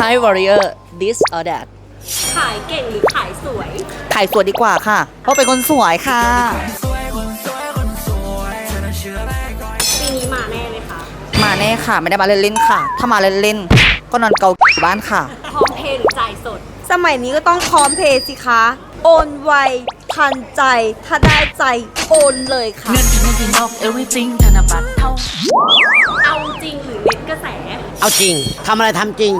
Hi Warrior this or that ขายเก่งหรือขายสวย ถ่ายสวยดีกว่าค่ะ เพราะเป็นคนสวยค่ะ ปีนี้มาแน่เลยค่ะมาแน่ค่ะ ไม่ได้มาเล่นๆค่ะ ถ้ามาเล่นๆ ก็นอนเกาอยู่บ้านค่ะ พร้อมเพย์หรือจ่ายสด สมัยนี้ก็ต้องพร้อมเพย์สิคะ โอนไว ทันใจ ถ้าได้ใจ โอนเลยค่ะ เงินที่เงินที่นอก everything ธนบัตรเท่า เอาจริงหรือเน็ตกระแส เอาจริง ทำอะไรทำจริง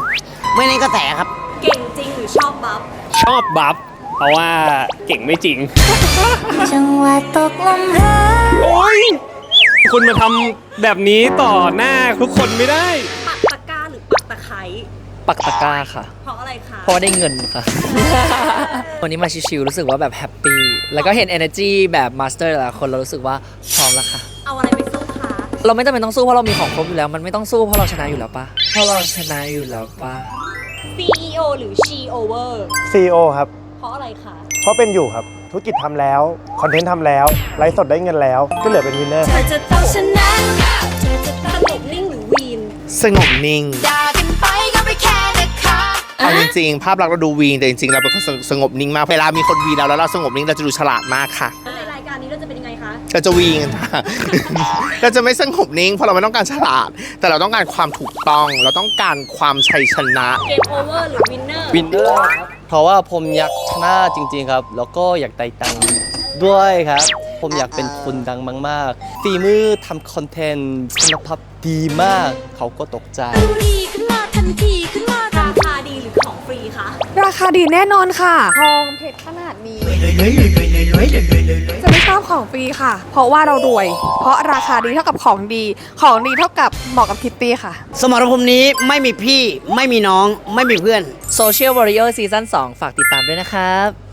ไม่เน้นกระแสครับ เก่งจริงหรือชอบบัฟชอบบัฟเพราะว่าเก่งไม่จริง จังหวะตกลมรักโอ้ยคุณมาทำแบบนี้ต่อหน้าทุกคนไม่ได้ ปักตะกร้าหรือปักตะไคร้ปักตะกร้าค่ะ เพราะอะไรคะเพราะว่าได้เงินค่ะ วันนี้มาชิวๆรู้สึกว่าแบบแฮปปี้ แล้วก็เห็น energy แบบมาสเตอร์แต่ละคนเรารู้สึกว่าพร้อมแล้วค่ะ เอาอะไรไปสู้คะเราไม่จำเป็นต้องสู้เพราะเรามีของครบอยู่แล้ว มันไม่ต้องสู้เพราะเราชนะอยู่แล้วปะเพราะเราชนะอยู่แล้วปะ CEO หรือ She Over CEO ครับ เพราะอะไรคะ เพราะเป็นอยู่ครับ ธุรกิจทำแล้ว คอนเทนต์ทำแล้ว ไลฟ์สดได้เงินแล้ว ก็เหลือเป็นวินเนอร์ เธอจะต้องชนะเธอจะสงบนิ่งหรือวีนสงบนิ่ง ด่ากันไปก็ไม่แค่นะคะเอาจริงๆ ภาพลักษณ์เราดูวีนแต่จริงๆ เราเป็นคนสงบนิ่งมาก เวลามีคนวีนเราแล้วเราสงบนิ่งเราจะดูฉลาดมากค่ะในรายการนี้เรา จะเป็นยังไงคะเราจะวีนกันค่ะ เราจะไม่สงบนิ่งเพราะเราไม่ต้องการฉลาด แต่เราต้องการความถูกต้อง เราต้องการความชัยชนะ เกมโอเวอร์หรือวินเนอร์วินเนอร์เพราะว่าผมอยากชนะจริงๆครับ แล้วก็อยากได้ตังค์ด้วยครับ ผมอยากเป็นคนดังมากๆฝีมือทำคอนเทนต์คุณภาพดีมาก เขาก็ตกใจดีขึ้นมาทันทีขึ้นมาทัรานทีคาดีหรือของฟรีคะราคาดีแน่นอนค่ะ ทองเพชรขนาดนี้จะไม่ชอบ ของฟรีค่ะ เพราะว่าเรารวย เพราะราคาดีเท่ากับของดี ของดีเท่ากับเหมาะกับคิตตี้ค่ะ สมรภูมินี้ไม่มีพี่ ไม่มีน้อง ไม่มีเพื่อน Social Warrior Season 2 ฝากติดตามด้วยนะครับ